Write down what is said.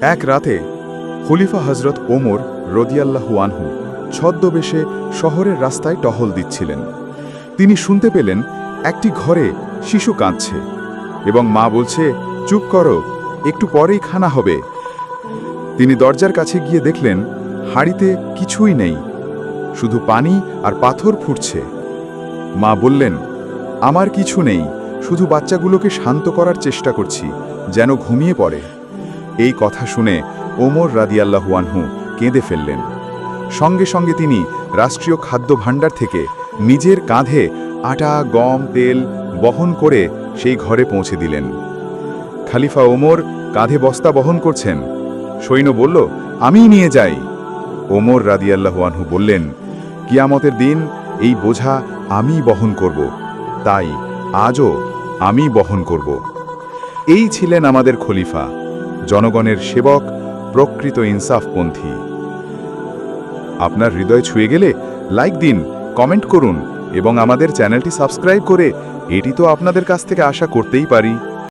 এক রাতে খলিফা হজরত ওমর রদিয়াল্লাহু আনহু ছদ্মবেশে শহরের রাস্তায় টহল দিচ্ছিলেন। তিনি শুনতে পেলেন একটি ঘরে শিশু কাঁদছে এবং মা বলছে, চুপ করো, একটু পরেই খানা হবে। তিনি দরজার কাছে গিয়ে দেখলেন, হাড়িতে কিছুই নেই, শুধু পানি আর পাথর ফুটছে। মা বললেন, আমার কিছু নেই, শুধু বাচ্চাগুলোকে শান্ত করার চেষ্টা করছি, যেন ঘুমিয়ে পড়ে। এই কথা শুনে ওমর রাদিয়াল্লাহু আনহু কেঁদে ফেললেন। সঙ্গে সঙ্গে তিনি রাষ্ট্রীয় খাদ্য ভাণ্ডার থেকে নিজের কাঁধে আটা, গম, তেল বহন করে সেই ঘরে পৌঁছে দিলেন। খালিফা ওমর কাঁধে বস্তা বহন করছেন। সৈন্য বলল, আমিই নিয়ে যাই। ওমর রাদিয়াল্লাহু বললেন, কিয়ামতের দিন এই বোঝা আমি বহন করব, তাই আজও আমি বহন করব। এই ছিলেন আমাদের খলিফা। জনগণের সেবক, প্রকৃত ইনসাফপন্থী। আপনার হৃদয় ছুঁয়ে গেলে লাইক দিন, কমেন্ট করুন এবং আমাদের চ্যানেলটি সাবস্ক্রাইব করে এটি তো আপনাদের কাছ থেকে আশা করতেই পারি।